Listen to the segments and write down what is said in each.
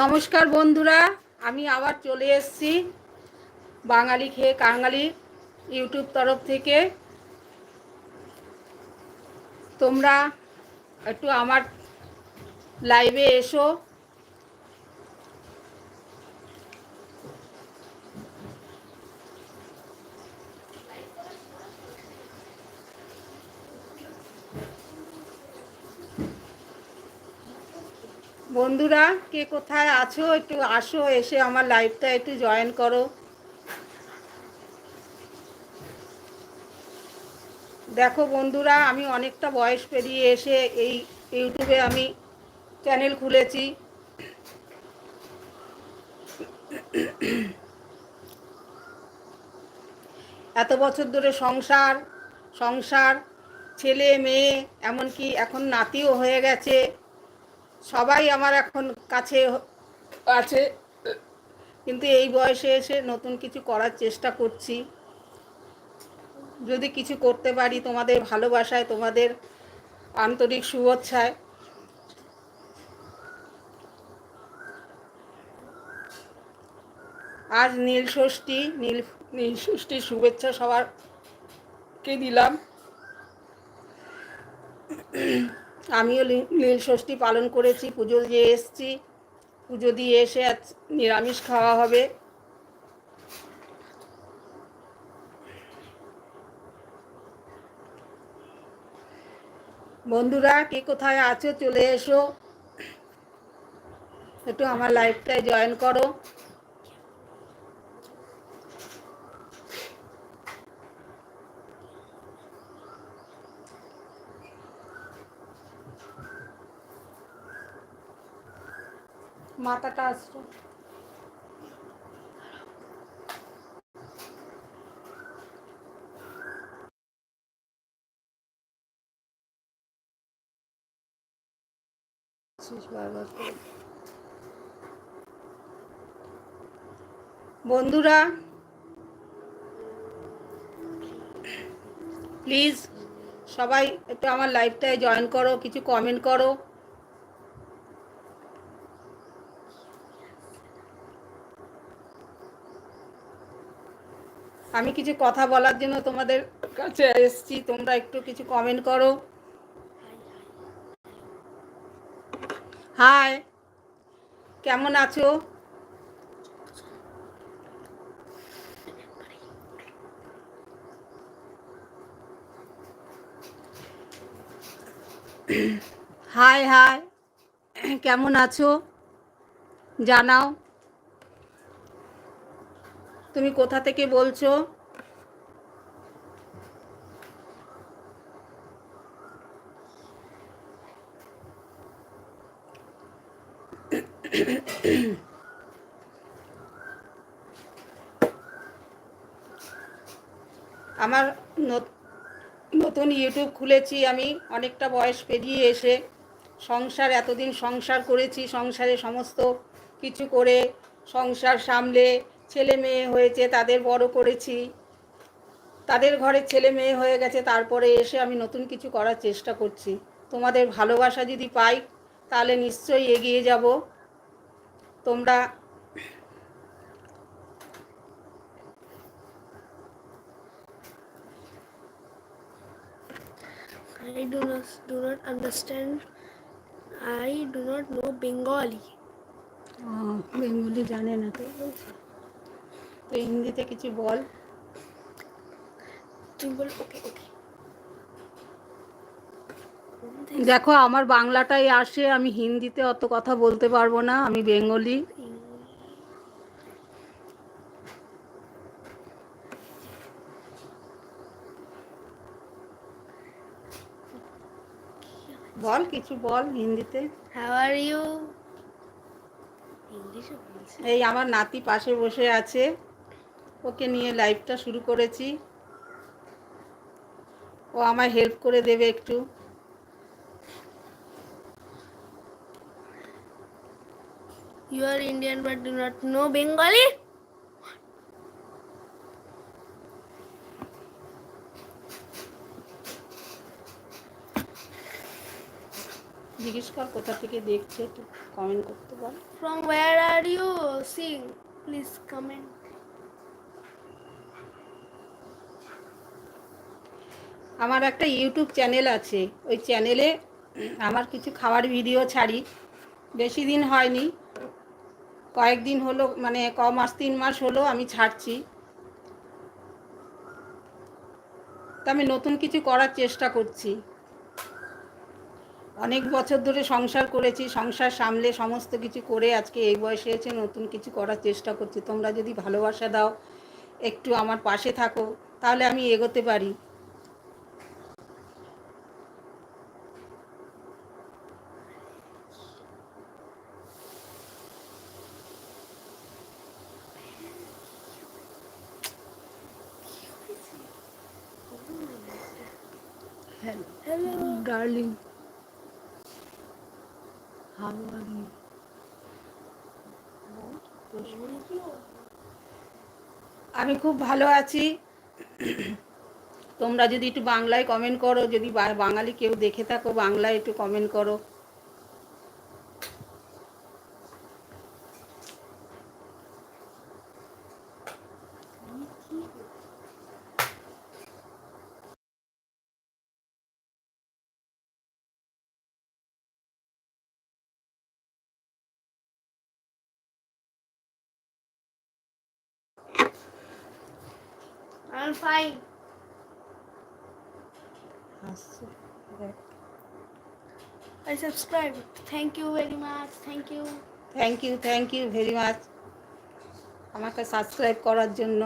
নমস্কার বন্ধুরা, আমি আবার চলে এসেছি বাঙালি খেয়ে কাঙালি ইউটিউব তরফ থেকে। তোমরা একটু আমার লাইভে এসো। বন্ধুরা, কে কোথায় আছো? একটু আসো, এসে আমার লাইভটা একটু জয়েন করো। দেখো বন্ধুরা, আমি অনেকটা বয়স পেরিয়ে এসে এই ইউটিউবে আমি চ্যানেল খুলেছি। এত বছর ধরে সংসার সংসার, ছেলে, মেয়ে, এমনকি এখন নাতিও হয়ে গেছে। সবাই আমার এখন কাছে আছে। কিন্তু এই বয়সে এসে নতুন কিছু করার চেষ্টা করছি। যদি কিছু করতে পারি তোমাদের ভালোবাসায়, তোমাদের আন্তরিক শুভেচ্ছায়। আজ নীল ষষ্ঠী, নীল নীল ষষ্ঠীর শুভেচ্ছা সবারকে দিলাম। আমিও নীল ষষ্ঠী পালন করেছি, পুজো দিয়ে এসছি। পুজো দিয়ে এসে আজ নিরামিষ খাওয়া হবে। বন্ধুরা, কে কোথায় আছো? চলে এসো। একটু আমার লাইফটায় জয়েন করো। মাথাটা করে। বন্ধুরা প্লিজ সবাই একটু আমার লাইভটায় জয়েন করো কিছু কমেন্ট করো আমি কিছু কথা বলার জন্য তোমাদের কাছে এসেছি। তোমরা একটু কিছু কমেন্ট করো। হাই কেমন আছো? হাই হাই কেমন আছো? জানাও। তুমি কোথা থেকে বলছো? আমার নত- নতুন ইউটিউব খুলেছি আমি, অনেকটা বয়স পেরিয়ে এসে। সংসার, এতদিন সংসার করেছি, সংসারে সমস্ত কিছু করে, সংসার সামলে ছেলে মেয়ে হয়েছে তাদের বড় করেছি তাদের ঘরে ছেলে মেয়ে হয়ে গেছে তারপরে এসে আমি নতুন কিছু করার চেষ্টা করছি তোমাদের ভালোবাসা যদি পাই তাহলে নিশ্চয়ই এগিয়ে যাব তোমরা I do not do not understand. I do not know Bengali. Bengali জানে না তো তো হিন্দিতে কিছু বল। তুই বল ওকে ওকে। দেখো আমার বাংলাটাই আসে আমি হিন্দিতে অত কথা বলতে পারব না আমি বেঙ্গলি। বল কিছু বল হিন্দিতে। You? ইংলিশে বলছি। এই আমার নাতি পাশে বসে আছে। ওকে নিয়ে লাইফটা শুরু করেছি। ও আমায় হেল্প করে দেবে একটু। You are Indian but do not know Bengali জিজ্ঞেস কর কোথা থেকে দেখছে একটু কমেন্ট করতে পার from where are you sing please comment আমার একটা ইউটিউব চ্যানেল আছে। ওই চ্যানেলে আমার কিছু খাবার ভিডিও ছাড়ি। বেশি দিন হয়নি। কয়েকদিন হলো মানে ক মাস, তিন মাস হলো আমি ছাড়ছি। তা আমি নতুন কিছু করার চেষ্টা করছি। অনেক বছর ধরে সংসার করেছি, সংসার সামলে সমস্ত কিছু করে আজকে এই বয়সে এসে নতুন কিছু করার চেষ্টা করছি। তোমরা যদি ভালোবাসা দাও, একটু আমার পাশে থাকো, তাহলে আমি এগোতে পারি। Darling, how are you? আমি খুব ভালো আছি। তোমরা যদি একটু বাংলায় কমেন্ট করো যদি বাঙালি কেউ দেখে থাকো বাংলায় একটু কমেন্ট করো। Fine. I subscribe. Thank you very much. Thank you. Thank you. Thank you very much. আমাকে সাবস্ক্রাইব করার জন্য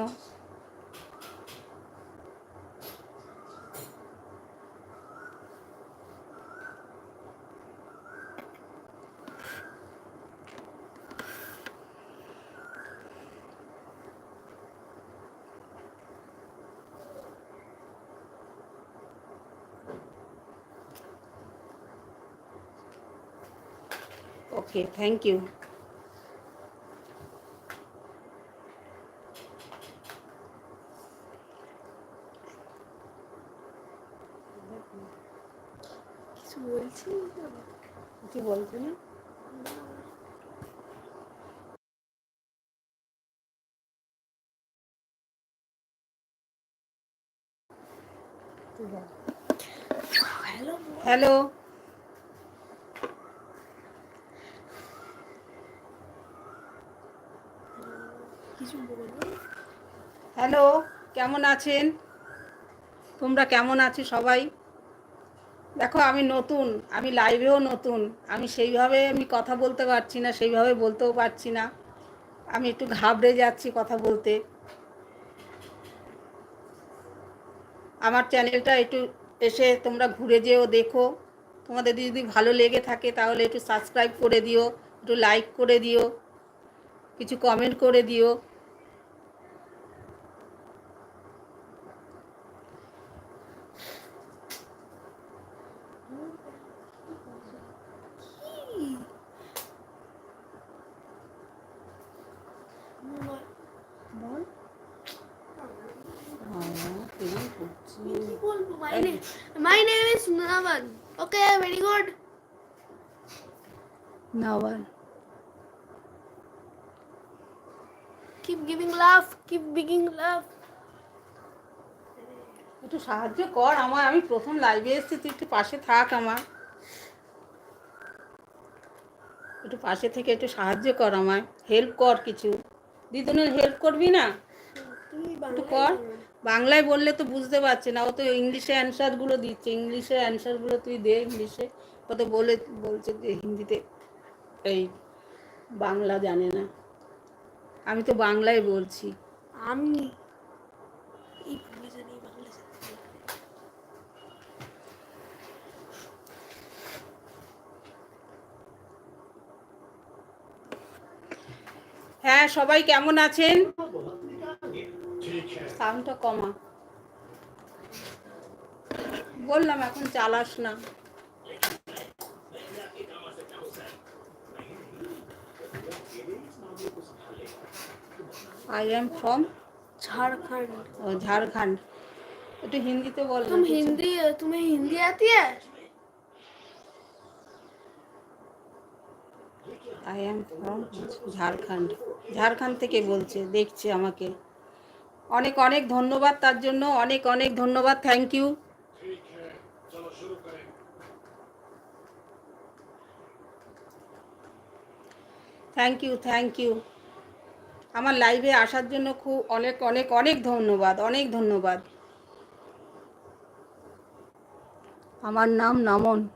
ওকে থ্যাংক ইউ কিছু বলছি? কিছু বলছো না? হ্যালো হ্যালো কিছু বলব হ্যালো কেমন আছেন? তোমরা কেমন আছো সবাই? দেখো, আমি নতুন, আমি লাইভেও নতুন। আমি সেইভাবে আমি কথা বলতে পারছি না, সেইভাবে বলতেও পারছি না। আমি একটু ঘাবড়ে যাচ্ছি কথা বলতে। আমার চ্যানেলটা একটু এসে তোমরা ঘুরে যেও, দেখো। তোমাদের যদি ভালো লেগে থাকে, তাহলে একটু সাবস্ক্রাইব করে দিও, একটু লাইক করে দিও, কিছু কমেন্ট করে দিও। My name is Navan. Okay, very good. Navan. Keep giving love. Keep giving love. একটু সাহায্য কর আমার আমি প্রথম লাইভে এসেছি তুই একটু পাশে থাক আমার একটু পাশে থেকে একটু সাহায্য কর আমায় হেল্প কর কিছু। দিদুনের হেল্প করবি না? একটু কর। বাংলায় বললে তো বুঝতে পারছে না ও তো ইংলিশে অ্যান্সারগুলো দিচ্ছে ইংলিশে অ্যান্সারগুলো তুই দে ইংলিশে। ও তো বলে বলছে যে হিন্দিতে এই বাংলা জানে না। আমি তো বাংলায় বলছি। আমি এই বাংলা জানি এই বাংলা জানি হ্যাঁ সবাই কেমন আছেন সাউন্ডটা কমা বললাম এখন চালাস না I am from Jharkhand Jharkhand একটু হিন্দিতে বল না तुम কিছু। हिंदी तुम्हें हिंदी आती है I am from Jharkhand Jharkhand থেকে বলছে, দেখছে আমাকে। অনেক অনেক ধন্যবাদ তার জন্য। অনেক অনেক ধন্যবাদ। Thank you thank you thank you আমার লাইভে আসার জন্য খুব অনেক অনেক অনেক ধন্যবাদ। অনেক ধন্যবাদ। আমার নাম নমন।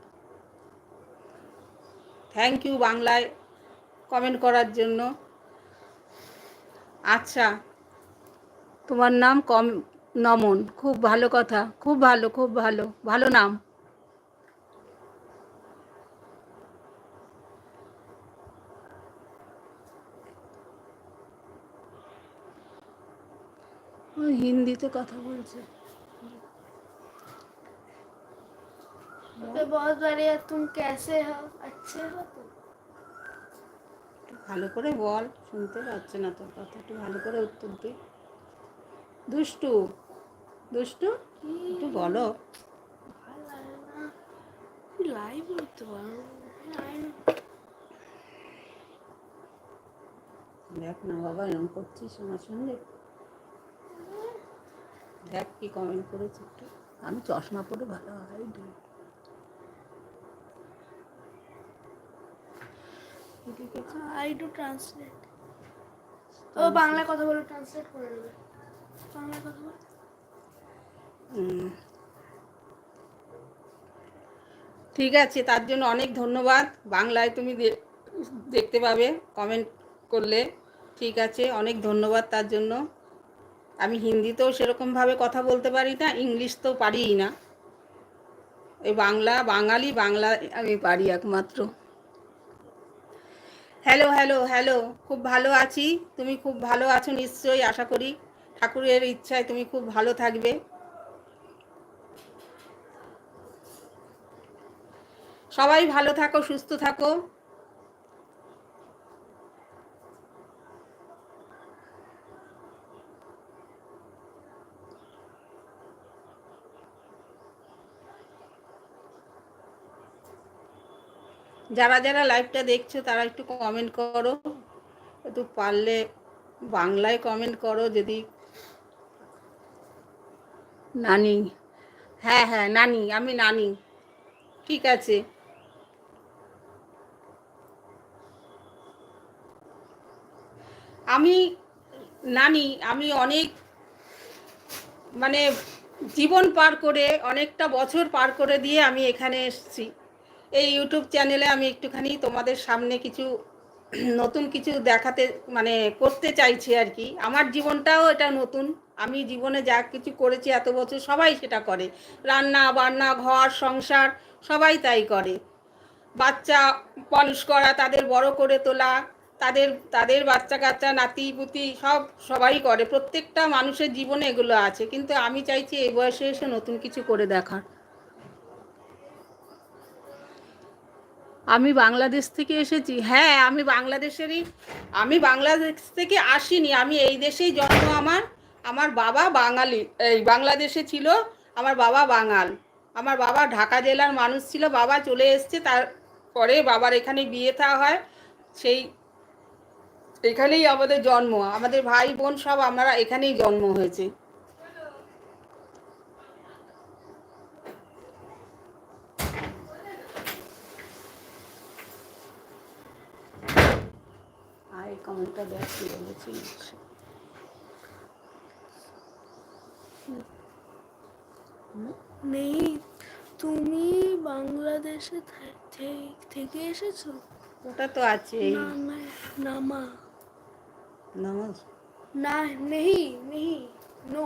থ্যাংক ইউ বাংলায়। কমেন্ট করার জন্য আচ্ছা তোমার নাম কম নমন খুব ভালো কথা খুব ভালো খুব ভালো ভালো নাম ও হিন্দিতে কথা বলছে मैं बहुत बढ़िया तुम कैसे हो अच्छे हो तुम একটু ভালো করে বল শুনতে পাচ্ছে না তোর কথা একটু ভালো করে উত্তর দে। দুষ্টু দুষ্টু একটু বলো। লাইভ করতে পারো দেখ না বাবা এরকম করছিস আমার সঙ্গে। দেখ কি কমেন্ট করেছে। একটু আমি চশমা পরে ভালো হয় আই ডু ট্রান্সলেট ও বাংলা কথা বলে ট্রান্সলেট করে দেবে বাংলা কথা বলে। ঠিক আছে তার জন্য অনেক ধন্যবাদ। বাংলায় তুমি দেখতে পাবে কমেন্ট করলে। ঠিক আছে অনেক ধন্যবাদ তার জন্য। আমি হিন্দিতেও সেরকমভাবে কথা বলতে পারি না ইংলিশ তো পারিই না। এই বাংলা বাঙালি বাংলা আমি পারি একমাত্র। হ্যালো হ্যালো হ্যালো খুব ভালো আছি। তুমি খুব ভালো আছো নিশ্চয়ই, আশা করি। ঠাকুরের ইচ্ছায় তুমি খুব ভালো থাকবে। সবাই ভালো থাকো, সুস্থ থাকো। যারা যারা লাইভটা দেখছ, তারা একটু কমেন্ট করো। একটু পারলে বাংলায় কমেন্ট করো যদি। নানি। হ্যাঁ হ্যাঁ নানি, আমি নানি। ঠিক আছে। আমি, নানি, আমি অনেক মানে জীবন পার করে, অনেকটা বছর পার করে দিয়ে আমি এখানে এসেছি। এই ইউটিউব চ্যানেলে আমি একটুখানি তোমাদের সামনে কিছু নতুন কিছু দেখাতে মানে করতে চাইছি আর কি। আমার জীবনটাও এটা নতুন। আমি জীবনে যা কিছু করেছি এত বছর সবাই সেটা করে। রান্না, বান্না, ঘর, সংসার, সবাই তাই করে। বাচ্চা মানুষ করা, তাদের বড় করে তোলা, তাদের তাদের বাচ্চা কাচ্চা, নাতি, পুতি সব সবাই করে। প্রত্যেকটা মানুষের জীবনে এগুলো আছে। কিন্তু আমি চাইছি এই বয়সে এসে নতুন কিছু করে দেখার। আমি বাংলাদেশ থেকে এসেছি। হ্যাঁ আমি বাংলাদেশেরই, আমি বাংলাদেশ থেকে আসিনি। আমি এই দেশেই জন্ম। আমার আমার বাবা বাঙালি। এই বাংলাদেশে ছিল আমার বাবা বাঙাল। আমার বাবা ঢাকা জেলার মানুষ ছিল। বাবা চলে এসছে। তারপরে বাবার এখানে বিয়ে থা হয়। সেই, এখানেই আমাদের জন্ম। আমাদের ভাই বোন সব আমরা এখানেই জন্ম হয়েছে। এই কমেন্টটা দেখ কি বলেছি নেই তুমি বাংলাদেশে থেকে এসেছ? ওটা তো আছে নামা নামাজ না নেই নেই নো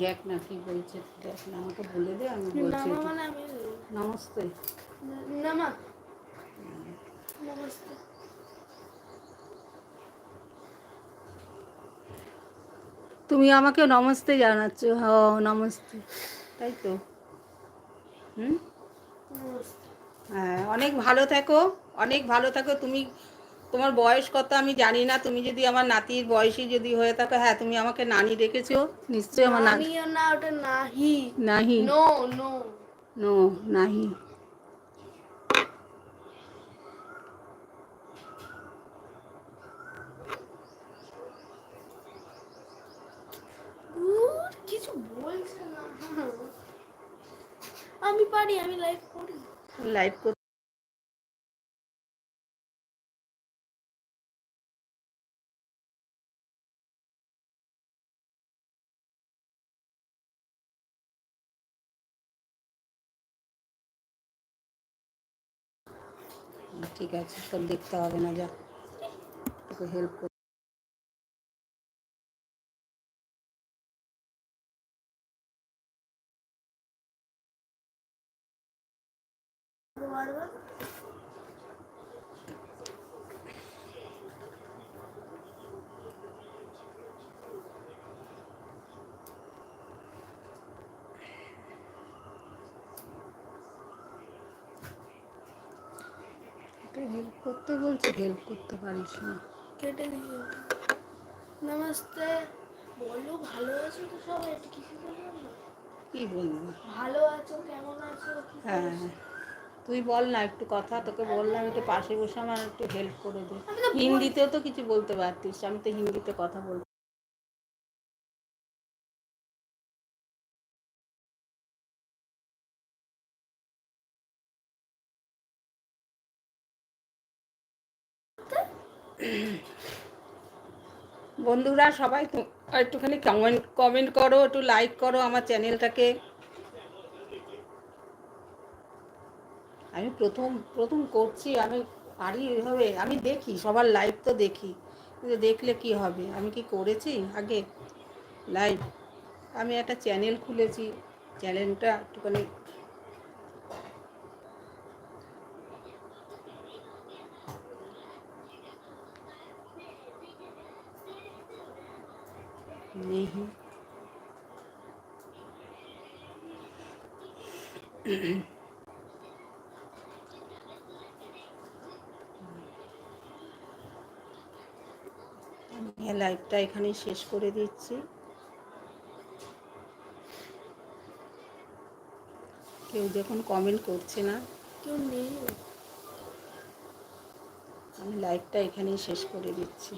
দেখ না কি বলছে দেখ না আমাকে বলে দে আমি বলছি নমস্তে। নামা নমস্তে। তুমি আমাকে নমস্তে জানাচ্ছ হ নমস্তে। তাই তো? হুম? হ্যাঁ অনেক ভালো থেকো অনেক ভালো থাকো। তুমি তোমার বয়স কত আমি জানি না। তুমি যদি আমার নাতির বয়সী যদি হয়ে থাকো হ্যাঁ তুমি আমাকে নানি ডেকেছো। নিশ্চয়ই আমার নানি। না ওটা নাহি। নাহি? No no. নো নাহি। কিছু বলছে না। আমি পারি আমি লাইভ করি। লাইভ করতে ঠিক আছে তোর দেখতে হবে না যা তোকে হেল্প কর বারবার হেল্প করতে বলছি হেল্প করতে পারিস না। কেটে দিয়ে নমস্তে। বলো ভালো আছো তো সবাই? একটু কিছু না? কি বলব? ভালো আছো কেমন আছো? হ্যাঁ তুই বল না একটু কথা তোকে বললাম একটু পাশে বসে আমার একটু হেল্প করে দে। হিন্দিতেও তো কিছু বলতে পারতিস আমি তো হিন্দিতে কথা বল বন্ধুরা, সবাই একটুখানি কমেন্ট কমেন্ট করো, একটু লাইক করো আমার চ্যানেলটাকে। আমি প্রথম প্রথম করছি, আমি পারি এভাবে, আমি দেখি, সবার লাইভ তো দেখি। কিন্তু দেখলে কি হবে? আমি কি করেছি? আগে লাইভ আমি একটা চ্যানেল খুলেছি, চ্যানেলটা একটুখানি আমি লাইভটা এখানে শেষ করে দিচ্ছি। কেউ যখন কমেন্ট করছে না, কেউ নেই। আমি লাইভটা এখানেই শেষ করে দিচ্ছি।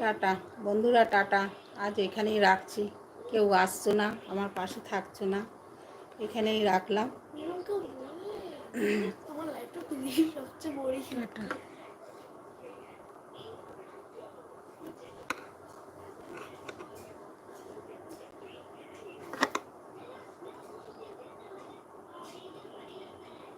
টাটা। বন্ধুরা টাটা। আজ এখানেই রাখছি। কেউ আসছো না আমার পাশে থাকছো না। এখানেই রাখলাম। এরকম কেউ বলে আমার লাইফটা সবচেয়ে বড় টাটা।